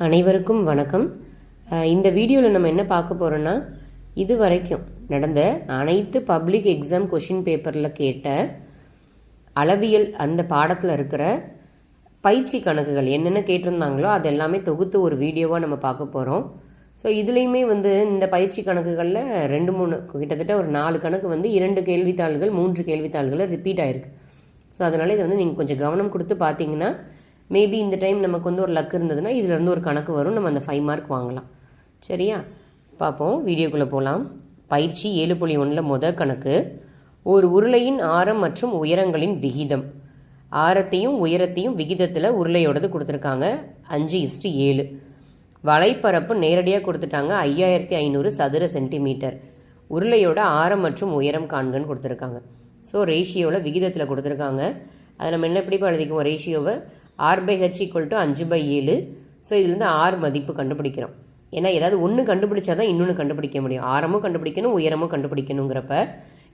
அனைவருக்கும் வணக்கம். இந்த வீடியோவில் நம்ம என்ன பார்க்க போகிறோன்னா இது வரைக்கும் நடந்த அனைத்து பப்ளிக் எக்ஸாம் கொஷின் பேப்பரில் கேட்ட அளவியல் அந்த பாடத்தில் இருக்கிற பயிற்சி கணக்குகள் என்னென்ன கேட்டிருந்தாங்களோ அது எல்லாமே தொகுத்து ஒரு வீடியோவாக நம்ம பார்க்க போகிறோம் ஸோ இதுலேயுமே வந்து இந்த பயிற்சி கணக்குகளில் ரெண்டு மூணு கிட்டத்தட்ட ஒரு நாலு கணக்கு வந்து இரண்டு கேள்வித்தாள்கள் மூன்று கேள்வித்தாள்களில் ரிப்பீட் ஆகிருக்கு ஸோ அதனால் இதை வந்து நீங்கள் கொஞ்சம் கவனம் கொடுத்து பார்த்தீங்கன்னா மேபி இந்த டைம் நமக்கு வந்து ஒரு லக் இருந்ததுன்னா இதுலேருந்து ஒரு கணக்கு வரும். நம்ம அந்த ஃபைவ் மார்க் வாங்கலாம். சரியா? பார்ப்போம். வீடியோக்குள்ளே போகலாம் பயிற்சி ஏழு புள்ளி ஒன்றில் முத கணக்கு. ஒரு உருளையின் ஆரம் மற்றும் உயரங்களின் விகிதம். ஆரத்தையும் உயரத்தையும் விகிதத்தில் உருளையோடது கொடுத்துருக்காங்க. அஞ்சு இஸ்டு ஏழு. வலைப்பரப்பு நேரடியாக கொடுத்துட்டாங்க. ஐயாயிரத்தி ஐநூறு சதுர சென்டிமீட்டர். உருளையோட ஆரம் மற்றும் உயரம் காண்கன்னு கொடுத்துருக்காங்க. ஸோ ரேஷியோவில் விகிதத்தில் கொடுத்துருக்காங்க. அதை நம்ம என்ன எப்படி எழுதிக்குவோம்? ரேஷியோவை R by H equal to அஞ்சு பை ஏழு. ஸோ இதுலேருந்து ஆர் மதிப்பு கண்டுபிடிக்கிறோம். ஏன்னா ஏதாவது ஒன்று கண்டுபிடிச்சா தான் இன்னொன்று கண்டுபிடிக்க முடியும். ஆரமும் கண்டுபிடிக்கணும் உயரமும் கண்டுபிடிக்கணுங்கிறப்ப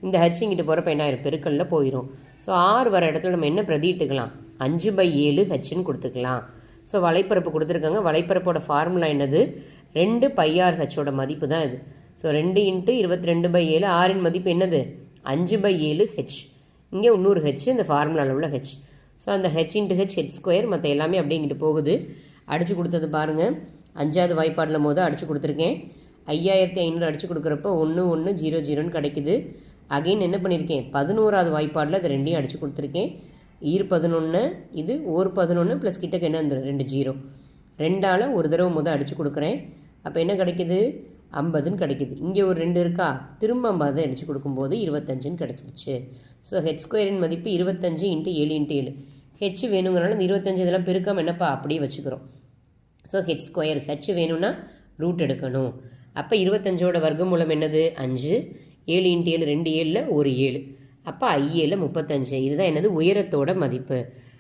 இந்த ஹெச் இங்கிட்டு போகிறப்ப என்ன ஆயிரும்? பெருக்கல்ல போயிடும் ஸோ ஆறு வர இடத்துல நம்ம என்ன பிரதிட்டுக்கலாம் அஞ்சு பை ஏழு ஹெச்னு கொடுத்துக்கலாம். ஸோ வலைப்பரப்பு கொடுத்துருக்காங்க. வலைப்பரப்போட ஃபார்முலா என்னது? ரெண்டு பையார் ஹெச்சோட மதிப்பு தான் இது. ஸோ ரெண்டு இன்ட்டு இருபத்தி ரெண்டு பை ஏழு ஆறின் மதிப்பு என்னது? அஞ்சு பை ஏழு ஹெச் இங்கே இன்னொரு ஹெச் இந்த ஃபார்முலாவில் உள்ள ஹெச் ஸோ அந்த H into H H square மற்ற எல்லாமே அப்படியே இங்கிட்டு போகுது. அடித்து கொடுத்தது பாருங்கள் அஞ்சாவது வாய்ப்பாடில் போது அடித்து கொடுத்துருக்கேன். ஐயாயிரத்தி ஐநூறு அடித்து கொடுக்குறப்போ ஒன்று ஒன்று ஜீரோ ஜீரோன்னு கிடைக்குது. அகைன் என்ன பண்ணியிருக்கேன் பதினோராவது வாய்ப்பாடில் அது ரெண்டையும் அடித்து கொடுத்துருக்கேன். ஈர் பதினொன்று இது ஒரு பதினொன்று ப்ளஸ் கிட்டக்கு என்ன வந்துடும் ரெண்டு ஜீரோ. ரெண்டால் ஒரு தடவை முதல் அடித்து கொடுக்குறேன். அப்போ என்ன கிடைக்குது? ஐம்பதுன்னு கிடைக்குது. இங்கே ஒரு ரெண்டு இருக்கா? திரும்ப ஐம்பது அடித்து கொடுக்கும்போது இருபத்தஞ்சுன்னு கிடச்சிருச்சு. ஸோ ஹெச் ஸ்கொயரின் மதிப்பு இருபத்தஞ்சு இன்ட்டு ஏழு இன்ட்டு ஏழு. ஹெச் வேணுங்கிறனால இந்த இருபத்தஞ்சு இதெல்லாம் பெருக்கம் என்னப்பா? அப்படியே வச்சுக்கிறோம். ஸோ ஹெச் ஸ்கொயர் ஹெச் வேணும்னா ரூட் எடுக்கணும். அப்போ இருபத்தஞ்சோட வர்க்கமூலம் என்னது? அஞ்சு. ஏழு இன்ட்டு ஏழு ரெண்டு ஏழில் ஒரு ஏழு. அப்போ ஐஏல முப்பத்தஞ்சு. இதுதான் என்னது? உயரத்தோட மதிப்பு.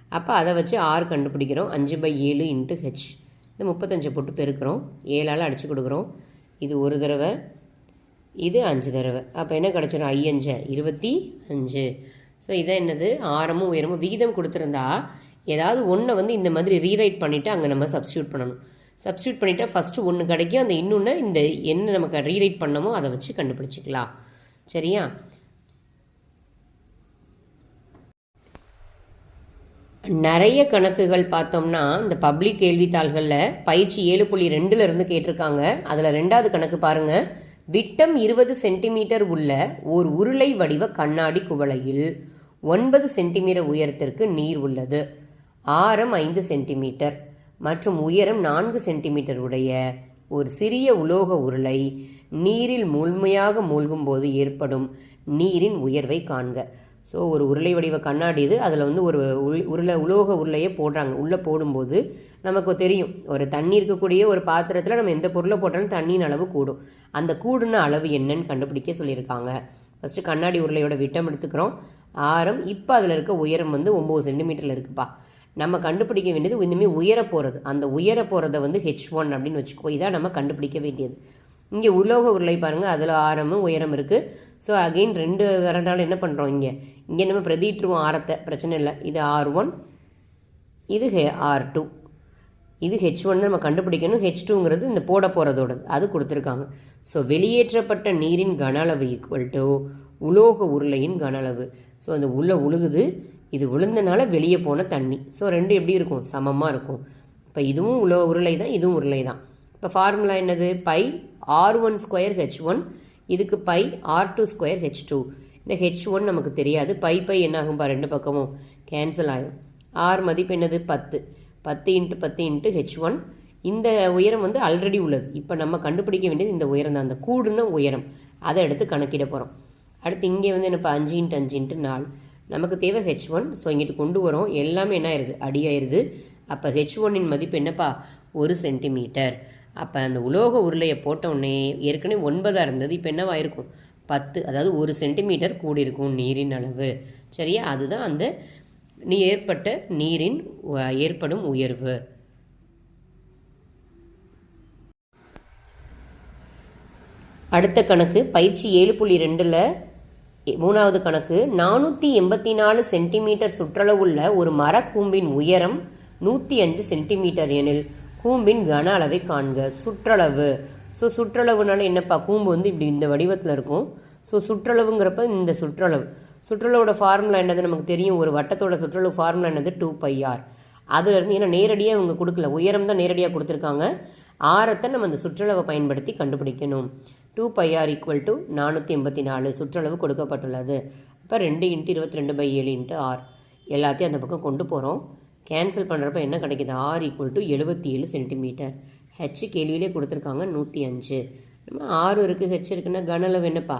அப்போ அதை வச்சு ஆறு கண்டுபிடிக்கிறோம். அஞ்சு பை ஏழு இன்ட்டு ஹெச் இந்த முப்பத்தஞ்சை போட்டு பெருக்கிறோம். ஏழால் அடித்து கொடுக்குறோம். இது ஒரு தடவை இது அஞ்சு தடவை. அப்போ என்ன கிடச்சிடும் ஐயஞ்சு இருபத்தி அஞ்சு. ஸோ இதை என்னது? ஆரமும் உயரமும் விகிதம் கொடுத்துருந்தா ஏதாவது ஒன்றை வந்து இந்த மாதிரி ரீரைட் பண்ணிவிட்டு அங்கே நம்ம சப்ஸ்டியூட் பண்ணணும். சப்ஸ்டியூட் பண்ணிவிட்டால் ஃபஸ்ட்டு ஒன்று கிடைக்கும் அந்த இன்னொன்று இந்த என்ன நமக்கு ரீரைட் பண்ணமோ அதை வச்சு கண்டுபிடிச்சிக்கலாம். சரியா? நிறைய கணக்குகள் பார்த்தோம்னா இந்த பப்ளிக் கேள்வித்தாள்களில் பயிற்சி ஏழு புள்ளி ரெண்டுலேருந்து கேட்டிருக்காங்க. அதில் ரெண்டாவது கணக்கு பாருங்க. விட்டம் இருபது சென்டிமீட்டர் உள்ள ஓர் உருளை வடிவ கண்ணாடி குவளையில் ஒன்பது சென்டிமீட்டர் உயரத்திற்கு நீர் உள்ளது. ஆரம் ஐந்து சென்டிமீட்டர் மற்றும் உயரம் நான்கு சென்டிமீட்டர் உடைய ஒரு சிறிய உலோக உருளை நீரில் முழுமையாக மூழ்கும்போது ஏற்படும் நீரின் உயர்வை காண்க. ஸோ ஒரு உருளை வடிவ கண்ணாடி இது. அதில் வந்து ஒரு உள் உருளை உலோக உருளையே போடுறாங்க. உள்ளே போடும்போது நமக்கு தெரியும். ஒரு தண்ணி இருக்கக்கூடிய ஒரு பாத்திரத்தில் நம்ம எந்த பொருளை போட்டாலும் தண்ணியின் அளவு கூடும். அந்த கூடுன அளவு என்னன்னு கண்டுபிடிக்க சொல்லியிருக்காங்க. ஃபஸ்ட்டு கண்ணாடி உருளையோட விட்டம் எடுத்துக்கிறோம். ஆரம் இப்போ அதில் இருக்க உயரம் வந்து ஒம்பது சென்டிமீட்டரில் இருக்குப்பா. நம்ம கண்டுபிடிக்க வேண்டியது இனிமேல் உயர போகிறது அந்த உயர போகிறத வந்து ஹெச் ஒன் அப்படின்னு வச்சுக்கோ. இதான் நம்ம கண்டுபிடிக்க வேண்டியது. இங்கே உலோக உருளை பாருங்கள் அதில் ஆரமும் உயரம் இருக்குது ஸோ அகெயின் ரெண்டு விரண்டாலும் என்ன பண்ணுறோம் இங்கே? இங்கே நம்ம பிரதிட்டுருவோம் ஆரத்தை பிரச்சனை இல்லை. இது ஆர் ஒன் இது ஹே ஆர் டூ இது ஹெச் ஒன் நம்ம கண்டுபிடிக்கணும். ஹெச் டூங்கிறது இந்த போட போகிறதோடது அது கொடுத்துருக்காங்க. ஸோ வெளியேற்றப்பட்ட நீரின் கன அளவு ஈக்குவல் டு உலோக உருளையின் கன அளவு ஸோ அந்த உள்ளே உழுகுது. இது விழுந்தனால வெளியே போன தண்ணி. ஸோ ரெண்டு எப்படி இருக்கும்? சமமாக இருக்கும். இப்போ இதுவும் உலோ உருளை தான் இதுவும் உருளை தான். இப்போ ஃபார்முலா என்னது? Pi R one square H one இதுக்கு pi R two square H two இந்த ஹெச் ஒன் நமக்கு தெரியாது. பை பை என்னாகும்பா ரெண்டு பக்கமும்? கேன்சல் ஆகும் ஆர் மதிப்பு என்னது? பத்து. பத்து இன்ட்டு பத்து இன்ட்டு ஹெச் ஒன் இந்த உயரம் வந்து ஆல்ரெடி உள்ளது. இப்போ நம்ம கண்டுபிடிக்க வேண்டியது இந்த உயரம் தான். அந்த கூடுன உயரம். அதை எடுத்து கணக்கிட போகிறோம் அடுத்து இங்கே வந்து என்ன? இப்போ அஞ்சு இன்ட்டு அஞ்சு இன்ட்டு நாலு. நமக்கு தேவை ஹெச் ஒன் ஸோ இங்கிட்டு கொண்டு வரோம். எல்லாமே என்ன ஆயிடுது அடியாயிருது அப்போ ஹெச் ஒன்னின் மதிப்பு என்னப்பா? ஒரு சென்டிமீட்டர் அப்போ அந்த உலோக உருளையை போட்ட உடனே ஏற்கனவே ஒன்பதாக இருந்தது இப்போ என்னவாயிருக்கும் பத்து அதாவது ஒரு சென்டிமீட்டர் கூடியிருக்கும் நீரின் அளவு. சரியா? அதுதான் அந்த நீ ஏற்பட்ட நீரின் ஏற்படும் உயர்வு. அடுத்த கணக்கு பயிற்சி ஏழு புள்ளி ரெண்டில் மூணாவது கணக்கு நானூற்றி எண்பத்தி நாலு சென்டிமீட்டர் சுற்றளவுள்ள ஒரு மரக்கூம்பின் உயரம் நூற்றி அஞ்சு சென்டிமீட்டர் எனில் கூம்பின் கன அளவை காண்க. சுற்றளவு. ஸோ சுற்றளவுனால என்னப்பா? கூம்பு வந்து இப்படி இந்த வடிவத்தில் இருக்கும். ஸோ சுற்றளவுங்கிறப்ப இந்த சுற்றளவு. சுற்றளவோட ஃபார்முலா என்னது? நமக்கு தெரியும். ஒரு வட்டத்தோட சுற்றளவு ஃபார்முலா என்னது? டூ பை ஆர் அதுலேருந்து ஏன்னா நேரடியாக இவங்க கொடுக்கல. உயரம் தான் நேரடியாக கொடுத்துருக்காங்க. ஆரத்தை நம்ம அந்த சுற்றளவை பயன்படுத்தி கண்டுபிடிக்கணும். Two pi R equal to நானூற்றி எண்பத்தி நாலு. சுற்றளவு கொடுக்கப்பட்டுள்ளது. அப்போ ரெண்டு இன்ட்டு இருபத்தி ரெண்டு பை ஏழு இன்ட்டு ஆர் எல்லாத்தையும் அந்த பக்கம் கொண்டு போகிறோம் கேன்சல் பண்ணுறப்ப என்ன கிடைக்குது? ஆர் ஈக்குவல் டு எழுபத்தி ஏழு சென்டிமீட்டர் ஹெச் கேள்வியிலே கொடுத்துருக்காங்க நூற்றி அஞ்சு. நம்ம ஆறு இருக்குது ஹெச் இருக்குன்னா கனளவு என்னப்பா?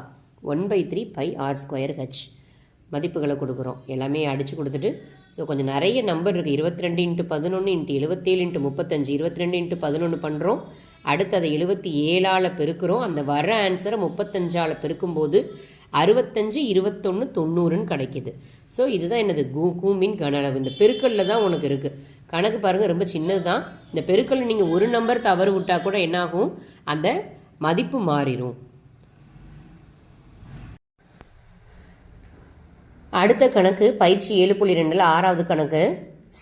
One by three pi R square H மதிப்புகளை கொடுக்குறோம். எல்லாமே அடித்து கொடுத்துட்டு ஸோ கொஞ்சம் நிறைய நம்பர் இருக்குது இருபத்தி ரெண்டு இன்ட்டு பதினொன்று இன்ட்டு எழுபத்தேழு இன்ட்டு முப்பத்தஞ்சு இருபத்தி ரெண்டு இன்ட்டு பதினொன்று பண்ணுறோம் அடுத்து அதை எழுபத்தி ஏழால் பெருக்கிறோம். அந்த வர ஆன்சரை முப்பத்தஞ்சால் பெருக்கும்போது அறுபத்தஞ்சு இருபத்தொன்று தொண்ணூறுன்னு கிடைக்கிது. ஸோ இதுதான் என்னது? கூ கூம்பின் கன அளவு இந்த பெருக்கல்ல தான் உனக்கு இருக்குது கணக்கு பாருங்கள் ரொம்ப சின்னது தான் இந்த பெருக்கல்ல நீங்கள் ஒரு நம்பர் தவறு விட்டால் கூட என்னாகும்? அந்த மதிப்பு மாறிடும் அடுத்த கணக்கு பயிற்சி ஏழு புள்ளி ரெண்டில் ஆறாவது கணக்கு.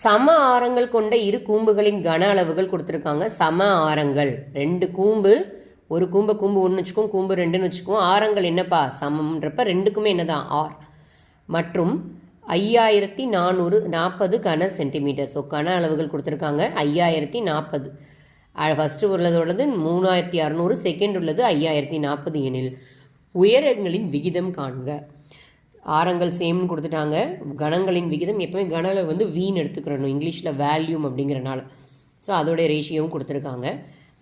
சம ஆரங்கள் கொண்ட இரு கூம்புகளின் கன அளவுகள் கொடுத்துருக்காங்க. சம ஆரங்கள். ரெண்டு கூம்பு ஒரு கூம்பை கூம்பு ஒன்று வச்சுக்கோம் கூம்பு ரெண்டுன்னு வச்சுக்குவோம் ஆரங்கள் என்னப்பா? சமம்ன்றப்ப ரெண்டுக்குமே என்னதான்? ஆர். மற்றும் ஐயாயிரத்தி நானூறு நாற்பது கன சென்டிமீட்டர். ஸோ கன அளவுகள் கொடுத்துருக்காங்க. ஐயாயிரத்தி நாற்பது ஃபஸ்ட்டு உள்ளதோடது மூணாயிரத்தி அறநூறு செகண்ட் உள்ளது ஐயாயிரத்தி நாற்பது எனில் உயரங்களின் விகிதம் காண்க. ஆரங்கள் சேம்னு கொடுத்துட்டாங்க. கணங்களின் விகிதம் எப்போவுமே கன வந்து வீண் எடுத்துக்கிறணும். இங்கிலீஷில் வேல்யூம் அப்படிங்கிறனால. ஸோ அதோடைய ரேஷியோவும் கொடுத்துருக்காங்க.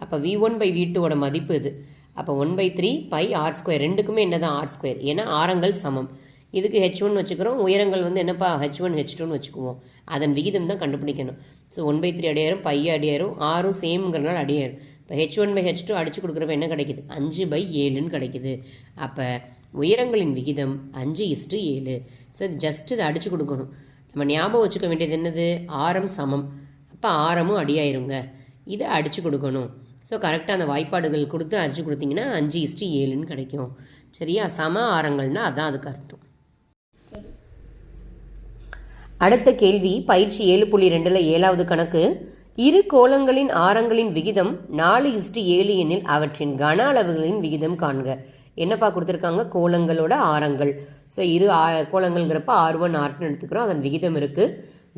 அப்போ வி ஒன் பை வி டூவோட மதிப்பு இது. அப்போ one by three pi R square ரெண்டுக்குமே என்ன தான் ஆர் ஸ்கொயர் ஏன்னா ஆரங்கள் சமம். இதுக்கு ஹெச் ஒன் வச்சுக்கிறோம் உயரங்கள் வந்து என்னப்பா ஹெச் ஒன் ஹெச் டூன்னு வச்சுக்குவோம். அதன் விகிதம் தான் கண்டுபிடிக்கணும். ஸோ ஒன் பை த்ரீ அடியாயிரம் பை அடியாயிரம் ஆறும் சேம்ங்கிறனால அடியாயிரம். இப்போ H one by H two அடிச்சு கொடுக்குறப்ப என்ன கிடைக்குது? அஞ்சு பை ஏழுன்னு கிடைக்குது. அப்போ உயரங்களின் விகிதம் அஞ்சு இஸ்டு ஏழு. ஸோ இது ஜஸ்ட் இதை அடிச்சு கொடுக்கணும். நம்ம ஞாபகம் வச்சுக்க வேண்டியது என்னது? ஆரம் சமம். அப்போ ஆரமும் அடியாயிருங்க. இதை அடிச்சு கொடுக்கணும். ஸோ கரெக்டாக அந்த வாய்ப்பாடுகள் கொடுத்து அடிச்சு கொடுத்தீங்கன்னா அஞ்சு இஸ்டி ஏழுன்னு கிடைக்கும். சரியா? சம ஆரங்கள்னால் அதான் அதுக்கு அர்த்தம். அடுத்த கேள்வி பயிற்சி ஏழு புள்ளி ரெண்டில் ஏழாவது கணக்கு. இரு கோலங்களின் ஆரங்களின் விகிதம் நாலு இஸ்டி ஏழு எனில் அவற்றின் கன அளவுகளின் விகிதம் காண்க. என்னப்பா கொடுத்துருக்காங்க? கோலங்களோட ஆரங்கள். ஸோ இரு ஆ கோலங்கள்ங்கிறப்ப ஆர் ஒன் ஆர் எடுத்துக்கிறோம். அதன் விகிதம் இருக்குது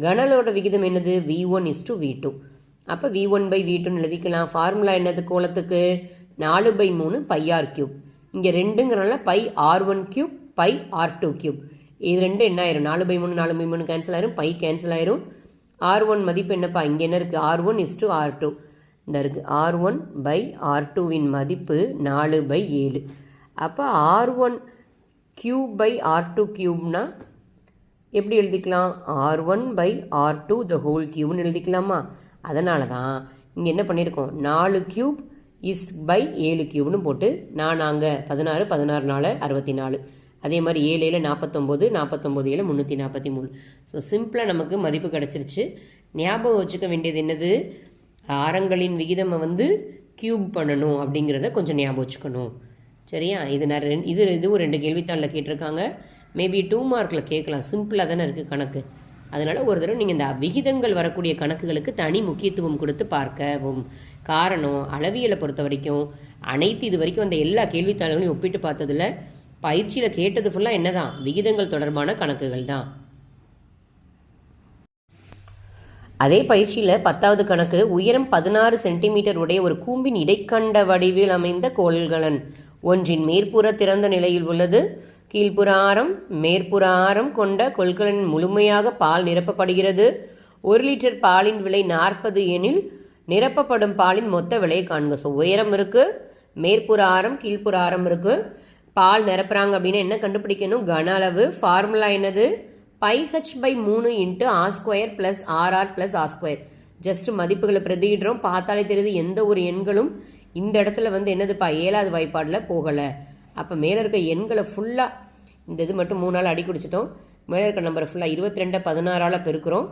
கனலோட விகிதம் என்னது? V one is to V two அப்போ வி ஒன் பை வி டூன்னு எழுதிக்கலாம். ஃபார்முலா என்னது கோலத்துக்கு நாலு பை மூணு பை ஆர் கியூப் இங்கே ரெண்டுங்கிறனால pi R one cube pi R two cube இது ரெண்டு என்ன ஆயிரும்? நாலு பை மூணு நாலு பை மூணு கேன்சல் ஆயிரும் பை கேன்சல் ஆயிரும். ஆர் ஒன் மதிப்பு என்னப்பா இங்கே என்ன இருக்குது R one is two R two இந்த இருக்குது ஆர் ஒன் பை ஆர் டூவின் மதிப்பு நாலு பை ஏழு. அப்போ R one cube by R two கியூப்னா எப்படி எழுதிக்கலாம்? R one by R two the whole கியூப்னு எழுதிக்கலாமா? அதனால தான் இங்கே என்ன பண்ணியிருக்கோம் நாலு கியூப் இஸ் பை ஏழு கியூப்னு போட்டு நான் நாங்கள் பதினாறு பதினாறு நாலு அறுபத்தி நாலு அதே மாதிரி ஏழு ஏழு நாற்பத்தொம்போது நாற்பத்தொம்போது ஏழு முந்நூற்றி நாற்பத்தி மூணு ஸோ சிம்பிளாக நமக்கு மதிப்பு கிடச்சிருச்சு. ஞாபகம் வச்சுக்க வேண்டியது என்னது? ஆரங்களின் விகிதமை வந்து கியூப் பண்ணணும் அப்படிங்கிறத கொஞ்சம் ஞாபகம் வச்சுக்கணும். சரியா? இது நான் ரெண்டு இது இதுவும் ரெண்டு கேள்வித்தாளில் கேட்டிருக்காங்க. மேபி டூ மார்க்கில் கேட்கலாம். சிம்பிளாக தானே இருக்குது கணக்கு. அதனால் ஒரு தடவை நீங்கள் இந்த விகிதங்கள் வரக்கூடிய கணக்குகளுக்கு தனி முக்கியத்துவம் கொடுத்து பார்க்கவும். காரணம் அளவியலை பொறுத்த வரைக்கும் அனைத்து இது வரைக்கும் அந்த எல்லா கேள்வித்தாள்களையும் ஒப்பிட்டு பார்த்ததில் பயிற்சியில் கேட்டது ஃபுல்லாக என்னதான்? விகிதங்கள் தொடர்பான கணக்குகள் தான். அதே பயிற்சியில் பத்தாவது கணக்கு உயரம் பதினாறு சென்டிமீட்டர் உடைய ஒரு கூம்பின் இடைக்கண்ட வடிவில் அமைந்த கோள்களன் ஒன்றின் மேற்புற திறந்த நிலையில் உள்ளது. கீழ்ப்புற மேற்புறாரம் மேற்புற கொண்ட கொள்கலன் முழுமையாக பால் நிரப்பப்படுகிறது. ஒரு லிட்டர் பாலின் விலை நாற்பது எனில் நிரப்பப்படும் பாலின் மொத்த விலையை காண்க. ஸோ உயரம் இருக்குது மேற்புற கீழ்ப்புறாரம் கீழ்ப்புற இருக்குது பால் நிரப்புறாங்க அப்படின்னா என்ன கண்டுபிடிக்கணும்? கன அளவு. ஃபார்முலா என்னது? பை ஹெச் பை மூணு இன்ட்டு ஆ square plus R R plus ஆ ஸ்கொயர் ஜஸ்ட் மதிப்புகளை பிரதியிடுறோம். பார்த்தாலே தெரியுது எந்த ஒரு எண்களும் இந்த இடத்துல வந்து என்னதுப்பா ஏழாவது வாய்ப்பாடில் போகலை. அப்போ மேலே இருக்க எண்களை ஃபுல்லாக இந்த இது மட்டும் மூணு நாள் அடி குடிச்சிட்டோம். மேலே இருக்க நம்பரை ஃபுல்லாக இருபத்தி ரெண்டை பதினாறால் பெருக்கிறோம்.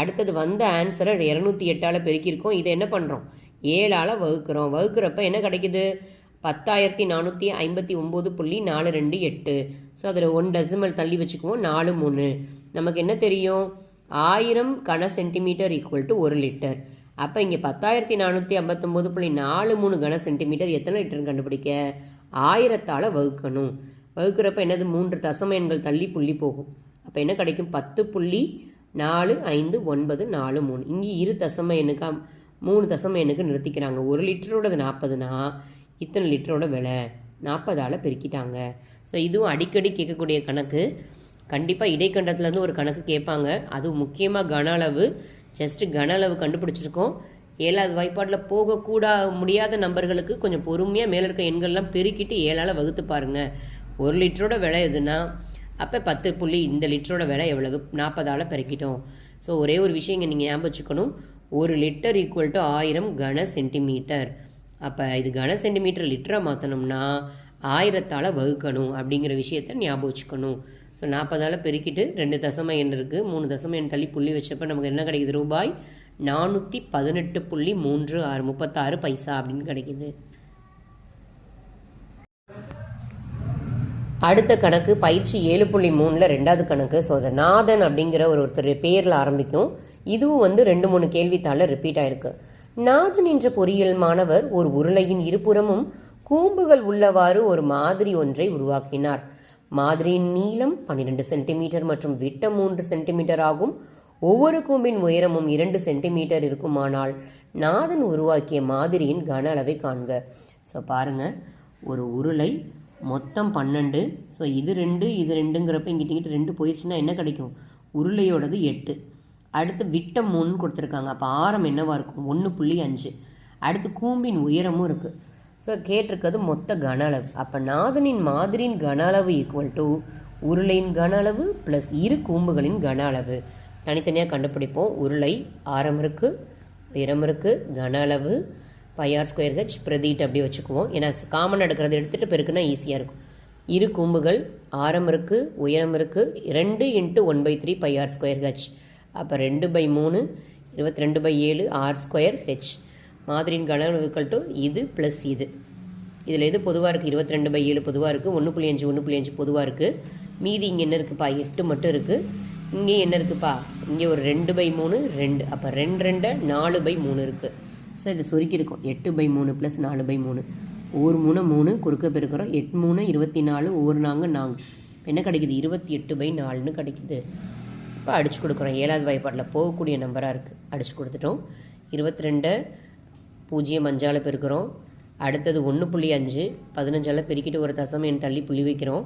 அடுத்தது வந்த ஆன்சரை இரநூத்தி எட்டால் பெருக்கியிருக்கோம். இதை என்ன பண்ணுறோம் ஏழால் வகுக்கிறோம். வகுக்கிறப்ப என்ன கிடைக்குது? பத்தாயிரத்தி நானூற்றி ஐம்பத்தி ஒம்பது புள்ளி நாலு ரெண்டு எட்டு. ஸோ அதில் ஒன் டெசிமல் தள்ளி வச்சுக்குவோம். நாலு மூணு. நமக்கு என்ன தெரியும்? ஆயிரம் கன சென்டிமீட்டர் ஈக்குவல் டு ஒரு லிட்டர் அப்போ இங்கே பத்தாயிரத்தி நானூற்றி ஐம்பத்தொம்போது புள்ளி நாலு மூணு கன சென்டிமீட்டர் எத்தனை லிட்டர்னு கண்டுபிடிக்க? ஆயிரத்தால் வகுக்கணும். வகுக்கிறப்ப என்னது? மூன்று தசம எண்கள் தள்ளி புள்ளி போகும். அப்போ என்ன கிடைக்கும்? பத்து புள்ளி நாலு ஐந்து ஒன்பது நாலு மூணு. இங்கே இரு தசம எண்ணுக்கா மூணு தசம எண்ணுக்கு நிறுத்திக்கிறாங்க. ஒரு லிட்டரோடது நாற்பதுனா இத்தனை லிட்டரோட விலை? நாற்பதால் பெருக்கிட்டாங்க. ஸோ இதுவும் அடிக்கடி கேட்கக்கூடிய கணக்கு. கண்டிப்பாக இடைக்கண்டத்துலேருந்து ஒரு கணக்கு கேட்பாங்க. அதுவும் முக்கியமாக கன அளவு ஜஸ்ட்டு கன அளவு கண்டுபிடிச்சிருக்கோம். ஏழாவது வாய்ப்பாட்டில் போகக்கூடா முடியாத நம்பர்களுக்கு கொஞ்சம் பொறுமையாக மேலே இருக்க எண்கள்லாம் பெருக்கிட்டு ஏழால் வகுத்து பாருங்கள் ஒரு லிட்டரோட விலை எதுனா அப்போ பத்து புள்ளி இந்த லிட்டரோட விலை எவ்வளவு? நாற்பதால் பெருக்கிட்டோம். ஸோ ஒரே ஒரு விஷயம் இங்கே நீங்கள் ஞாபகம் வச்சுக்கணும். ஒரு லிட்டர் ஈக்குவல் டு ஆயிரம் கன சென்டிமீட்டர் அப்போ இது கன சென்டிமீட்டர் லிட்டராக மாற்றணும்னா ஆயிரத்தால் வகுக்கணும் அப்படிங்கிற விஷயத்த ஞாபகம் வச்சுக்கணும். ஸோ நாற்பதால் பெருக்கிட்டு ரெண்டு தசம எண் இருக்குது மூணு தசம எண் தள்ளி புள்ளி வச்சப்போ நமக்கு என்ன கிடைக்குது ரூபாய்? நானூற்றி பதினெட்டு புள்ளி மூன்று ஆறு முப்பத்தாறு பைசா அப்படின்னு கிடைக்குது. அடுத்த கணக்கு பயிற்சி ஏழு புள்ளி மூணில் ரெண்டாவது கணக்கு. ஸோ அது நாதன் அப்படிங்கிற ஒரு ஒருத்தர் பேரில் ஆரம்பிக்கும். இதுவும் வந்து ரெண்டு மூணு கேள்வித்தாளில் ரிப்பீட் ஆயிருக்கு. நாதன் என்ற பொறியியல் மாணவர் ஒரு உருளையின் இருபுறமும் கூம்புகள் உள்ளவாறு ஒரு மாதிரி ஒன்றை உருவாக்கினார். மாதிரியின் நீளம் பன்னிரெண்டு சென்டிமீட்டர் மற்றும் விட்டம் மூன்று சென்டிமீட்டர் ஆகும். ஒவ்வொரு கூம்பின் உயரமும் இரண்டு சென்டிமீட்டர் இருக்குமானால் நாதன் உருவாக்கிய மாதிரியின் கன அளவை காண்க. ஸோ பாருங்கள் ஒரு உருளை மொத்தம் பன்னெண்டு. ஸோ இது ரெண்டு இது ரெண்டுங்கிறப்ப இங்கிட்ட ரெண்டு போயிடுச்சுன்னா என்ன கிடைக்கும்? உருளையோடது எட்டு. அடுத்து விட்டம் மூணுன்னு கொடுத்துருக்காங்க. அப்போ ஆரம் என்னவாக இருக்கும்? ஒன்று புள்ளி அஞ்சு. அடுத்து கூம்பின் உயரமும் இருக்குது ஸோ கேட்டிருக்கிறது மொத்த கன அளவு. அப்போ நாதனின் மாதிரியின் கன அளவு ஈக்குவல் டு உருளையின் கன அளவு ப்ளஸ் இரு கூம்புகளின் கன அளவு. தனித்தனியாக கண்டுபிடிப்போம். உருளை ஆரம் இருக்குது உயரம் இருக்குது கன அளவு பையார் ஸ்கொயர் ஹெச் பிரதீட் அப்படி வச்சுக்குவோம். ஏன்னா காமன் எடுக்கிறது எடுத்துகிட்டு பெருக்குனா ஈஸியாக இருக்கும். இரு கூம்புகள் ஆரம் இருக்குது உயரம் இருக்குது ரெண்டு into one by three pi R square H அப்போ ரெண்டு பை மூணு இருபத்தி ரெண்டு பை ஏழு ஆர் ஸ்கொயர் ஹெச் மாதிரியின் கனவுகள் டு இது ப்ளஸ் இது. இதில் எது பொதுவாக இருக்குது இருபத்தி ரெண்டு பை ஏழு பொதுவாக இருக்குது ஒன்று புள்ளி அஞ்சு ஒன்று புள்ளி அஞ்சு பொதுவாக இருக்குது மீதி இங்கே என்ன இருக்குப்பா? எட்டு மட்டும் இருக்குது இங்கே என்ன இருக்குப்பா? இங்கே ஒரு ரெண்டு பை மூணு ரெண்டு. அப்போ ரெண்டு ரெண்டு நாலு பை மூணு இருக்குது ஸோ இது சுருக்கியிருக்கோம் எட்டு பை மூணு ப்ளஸ் நாலு பை மூணு. ஒரு மூணு மூணு குறுக்க பெருக்கிறோம். எட்டு மூணு இருபத்தி நாலு ஒரு நாங்கள் நாங்கள் என்ன கிடைக்குது? இருபத்தி எட்டு பை நாலுன்னு கிடைக்குது. இப்போ அடிச்சு கொடுக்குறோம். ஏழாவது வாய்ப்பாட்டில் போகக்கூடிய நம்பராக இருக்குது அடிச்சு கொடுத்துட்டோம். இருபத்தி ரெண்டு பூஜ்ஜியம் அஞ்சால் பெருக்கிறோம். அடுத்தது ஒன்று புள்ளி அஞ்சு பதினஞ்சால் பெருக்கிட்டு ஒரு தசம் எண் தள்ளி புள்ளி வைக்கிறோம்.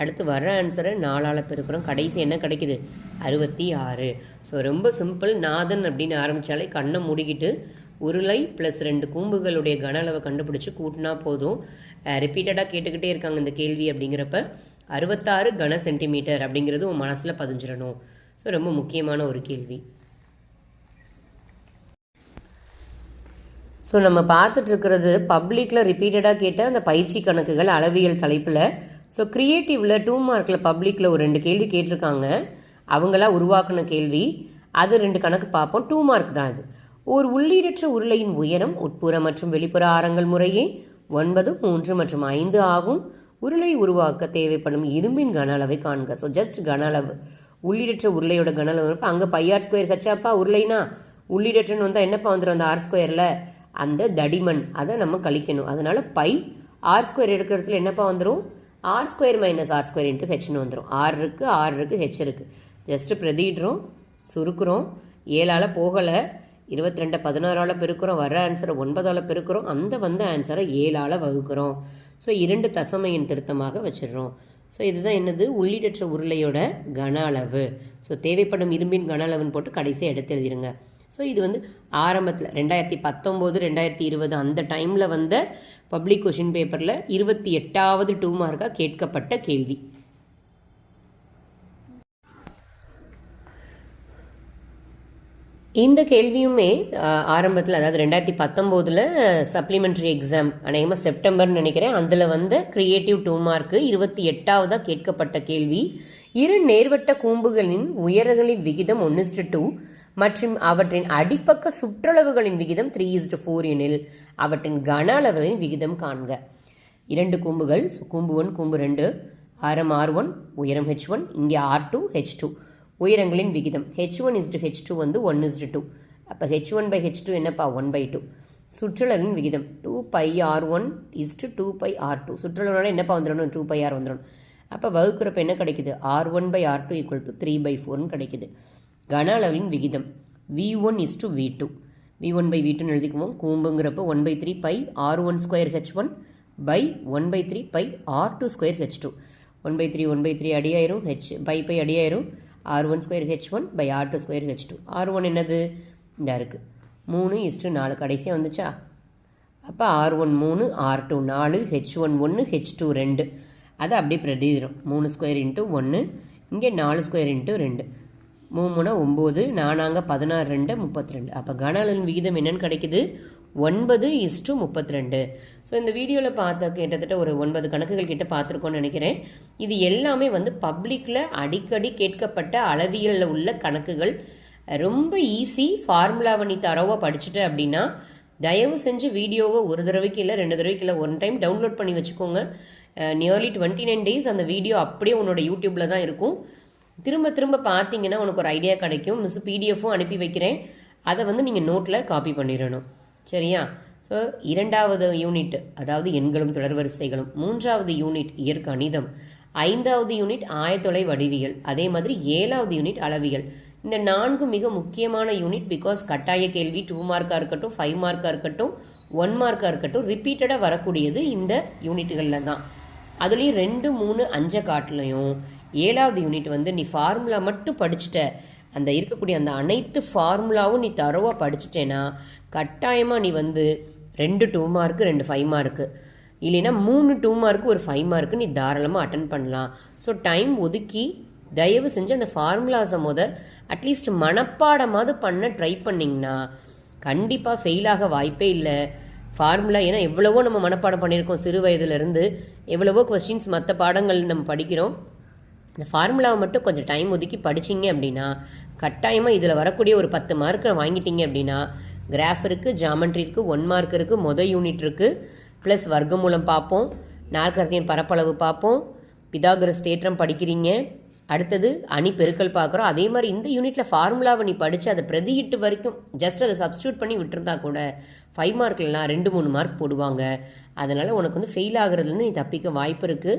அடுத்து வர ஆன்சரை நாலால் பெருக்கிறோம். கடைசி என்ன கிடைக்குது? அறுபத்தி ஆறு. ஸோ ரொம்ப சிம்பிள் நாதன் அப்படின்னு ஆரம்பித்தாலே கண்ணை மூடிக்கிட்டு உருளை ப்ளஸ் ரெண்டு கூம்புகளுடைய கன அளவை கண்டுபிடிச்சி கூட்டினா போதும். ரிப்பீட்டடாக கேட்டுக்கிட்டே இருக்காங்க இந்த கேள்வி அப்படிங்கிறப்ப. அறுபத்தாறு கன சென்டிமீட்டர் அப்படிங்கிறது உன் மனசில் பதிஞ்சிடணும். ஸோ ரொம்ப முக்கியமான ஒரு கேள்வி. ஸோ நம்ம பார்த்துட்ருக்கிறது பப்ளிக்கில் ரிப்பீட்டடாக கேட்ட அந்த பயிற்சி கணக்குகள் அளவியல் தலைப்பில். ஸோ க்ரியேட்டிவில் டூ மார்க்கில் பப்ளிக்கில் ஒரு ரெண்டு கேள்வி கேட்டிருக்காங்க. அவங்களா உருவாக்கின கேள்வி. அது ரெண்டு கணக்கு பார்ப்போம். டூ மார்க் தான் அது. ஒரு உள்ளீடற்ற உருளையின் உயரம் உட்புற மற்றும் வெளிப்புற ஆரங்கள் முறையே ஒன்பது மூன்று மற்றும் ஐந்து ஆகும். உருளை உருவாக்க தேவைப்படும் இரும்பின் கன அளவை காண்க. ஸோ ஜஸ்ட் கன அளவு. உள்ளீடற்ற உருளையோட கன அளவு. அங்கே பையார் ஸ்கொயர் ஹச்சாப்பா உருளைனா? உள்ளீடற்றன்னு வந்தால் என்னப்பா வந்துடும் அந்த ஆர் ஸ்கொயரில் அந்த தடிமன். அதை நம்ம கழிக்கணும். அதனால் பை ஆர் ஸ்கொயர் எடுக்கிறதுல என்னப்பா வந்துடும் R square minus R square into ஹெச்னு வந்துடும் ஆர் இருக்குது ஆர் இருக்குது ஹெச் இருக்குது ஜஸ்ட்டு பிரதிடுறோம் சுருக்குறோம். ஏழால் போகலை இருபத்தி ரெண்டை பதினாறால் பெருக்கிறோம் வர ஆன்சரை ஒன்பதால் பெருக்கிறோம் அந்த வந்த ஆன்சரை ஏழால் வகுக்கிறோம். ஸோ இரண்டு தசமையின் திருத்தமாக வச்சிடுறோம். ஸோ இதுதான் என்னது? உள்ளீடற்ற உருளையோட கன அளவு. ஸோ தேவைப்படும் இரும்பின் கன அளவுன்னு போட்டு கடைசியாக எடுத்து எழுதிருங்க. ஸோ இது வந்து ஆரம்பத்தில் ரெண்டாயிரத்தி பத்தொம்போது ரெண்டாயிரத்தி இருபது அந்த டைமில் வந்த பப்ளிக் கொஷின் பேப்பரில் இருபத்தி எட்டாவது டூ மார்க்காக கேட்கப்பட்ட கேள்வி. இந்த கேள்வியுமே ஆரம்பத்தில் அதாவது ரெண்டாயிரத்தி பத்தொம்போதில் சப்ளிமெண்ட்ரி எக்ஸாம் அநேகமாக செப்டம்பர்னு நினைக்கிறேன் அதில் வந்த க்ரியேட்டிவ் டூ மார்க்கு இருபத்தி எட்டாவதாக கேட்கப்பட்ட கேள்வி. இரு நேர்வட்ட கூம்புகளின் உயரங்களின் விகிதம் ஒன்று டூ மற்றும் அவற்றின் அடிப்பக்க சுற்றளவுகளின் விகிதம் த்ரீ இஸ்டு ஃபோர் எனில் அவற்றின் கன அளவுகளின் விகிதம் காண்க. இரண்டு கூம்புகள் கூம்பு ஒன் கூம்பு ரெண்டு ஆரம் ஆர் ஒன் உயரம் ஹெச் ஒன் இங்கே ஆர் டூ ஹெச் டூ உயரங்களின் விகிதம் H one is to H two வந்து ஒன் இஸ்டு டூ அப்போ H one by H two என்னப்பா? ஒன் பை டூ சுற்றளவின் விகிதம் two pi R one is to two pi R two சுற்றளவுனால என்னப்பா வந்துடணும்? Two pi R வந்துடணும். அப்போ வகுக்கிறப்ப என்ன கிடைக்குது? R one by R two equal to three by ஃபோர்னு கிடைக்குது. கன அளவின் விகிதம். V one is to V two V one by V டூன்னு எழுதிக்குவோம். கூம்புங்கிறப்போ one by three pi R one square H one by one by three pi R two square H two one by three one by three அடியாயிரும். H by pi அடியாயிரும். R one square H one by R two square H two R one என்னது? இதாக இருக்குது மூணு is to நாலு. கடைசியாக வந்துச்சா? அப்போ R one மூணு R two நாலு ஹெச் ஒன் ஒன்று ஹெச் டூ ரெண்டு. அதை அப்படியே பிரதிதிரும் மூணு ஸ்கொயர் இன்ட்டு ஒன்று இங்கே நாலு ஸ்கொயர் இன்ட்டு ரெண்டு. மூமுனா ஒம்பது நானாங்க பதினாறு ரெண்டு முப்பத்தி ரெண்டு அப்போ கன அளவின் விகிதம் என்னென்னு கிடைக்குது? ஒன்பது இஸ்டு முப்பத்தி ரெண்டு ஸோ இந்த வீடியோவில் பார்த்த கிட்டத்தட்ட ஒரு ஒன்பது கணக்குகள் கிட்ட பார்த்துருக்கோன்னு நினைக்கிறேன். இது எல்லாமே வந்து பப்ளிக்கில் அடிக்கடி கேட்கப்பட்ட அளவியலில் உள்ள கணக்குகள். ரொம்ப ஈஸி ஃபார்முலாவை நீ தரவாக படிச்சுட்ட அப்படின்னா தயவு செஞ்சு வீடியோவை ஒரு தடவைக்கு இல்லை ரெண்டு தடவைக்கு இல்லை ஒன் டைம் டவுன்லோட் பண்ணி வச்சுக்கோங்க. நியர்லி டுவெண்ட்டி நைன் டேஸ் அந்த வீடியோ அப்படியே உன்னோட யூடியூப்பில் தான் இருக்கும். திரும்ப திரும்ப பார்த்தீங்கன்னா உனக்கு ஒரு ஐடியா கிடைக்கும். மிஸ் பிடிஎஃப்பும் அனுப்பி வைக்கிறேன். அதை வந்து நீங்கள் நோட்டில் காப்பி பண்ணிடணும். சரியா? ஸோ இரண்டாவது யூனிட் அதாவது எண்களும் தொடர்வரிசைகளும் மூன்றாவது யூனிட் இயற்கணிதம் ஐந்தாவது யூனிட் ஆயத்தொலை வடிவியல். அதே மாதிரி ஏழாவது யூனிட் அளவியல். இந்த நான்கு மிக முக்கியமான யூனிட் பிகாஸ் கட்டாய கேள்வி டூ மார்க்காக இருக்கட்டும் ஃபைவ் மார்க்காக இருக்கட்டும் ஒன் மார்க்காக இருக்கட்டும் ரிப்பீட்டடாக வரக்கூடியது இந்த யூனிட்டுகளில் தான். அதுலேயும் ரெண்டு மூணு அஞ்சை காட்டிலையும் ஏழாவது யூனிட் வந்து நீ ஃபார்முலா மட்டும் படிச்சுட்ட. அந்த இருக்கக்கூடிய அந்த அனைத்து ஃபார்முலாவும் நீ தரவாக படிச்சிட்டேன்னா கட்டாயமாக நீ வந்து ரெண்டு டூ மார்க்கு ரெண்டு ஃபைவ் மார்க்கு இல்லைன்னா மூணு டூ மார்க்கு ஒரு ஃபைவ் மார்க்கு நீ தாராளமாக அட்டன் பண்ணலாம். ஸோ டைம் ஒதுக்கி தயவு செஞ்சு அந்த ஃபார்முலாஸை முத அட்லீஸ்ட் மனப்பாடமாவது பண்ண ட்ரை பண்ணிங்கன்னா கண்டிப்பாக ஃபெயிலாக வாய்ப்பே இல்லை. ஃபார்முலா ஏன்னா எவ்வளவோ நம்ம மனப்பாடம் பண்ணியிருக்கோம். சிறு வயதுலேருந்து எவ்வளவோ கொஸ்டின்ஸ் மற்ற பாடங்கள் நம்ம படிக்கிறோம். இந்த ஃபார்முலாவை மட்டும் கொஞ்சம் டைம் ஒதுக்கி படிச்சிங்க அப்படின்னா கட்டாயமாக இதில் வரக்கூடிய ஒரு பத்து மார்க்கை வாங்கிட்டீங்க அப்படின்னா கிராஃப் இருக்குது ஜாமெண்ட்ரி இருக்குது ஒன் மார்க் இருக்குது மொதல் யூனிட் இருக்குது ப்ளஸ் வர்க்கமூலம் பார்ப்போம் நாற்கரத்தியின் பரப்பளவு பார்ப்போம் பிதாகரஸ் தேற்றம் படிக்கிறீங்க அடுத்தது அணி பெருக்கல் பார்க்குறோம் அதே மாதிரி இந்த யூனிட்டில் ஃபார்முலாவை நீ படித்து அதை பிரதியிட்டு வரைக்கும் ஜஸ்ட் அதை சப்ஸ்டியூட் பண்ணி விட்டுருந்தா கூட ஃபைவ் மார்க்லாம் ரெண்டு மூணு மார்க் போடுவாங்க. அதனால் உனக்கு வந்து ஃபெயில் ஆகுறதுலேருந்து நீ தப்பிக்க வாய்ப்பு இருக்குது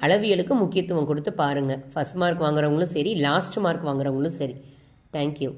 அளவியலுக்கு முக்கியத்துவம் கொடுத்து பாருங்கள் ஃபஸ்ட் மார்க் வாங்குறவங்களும் சரி லாஸ்ட் மார்க் வாங்குறவங்களும் சரி. தேங்க்யூ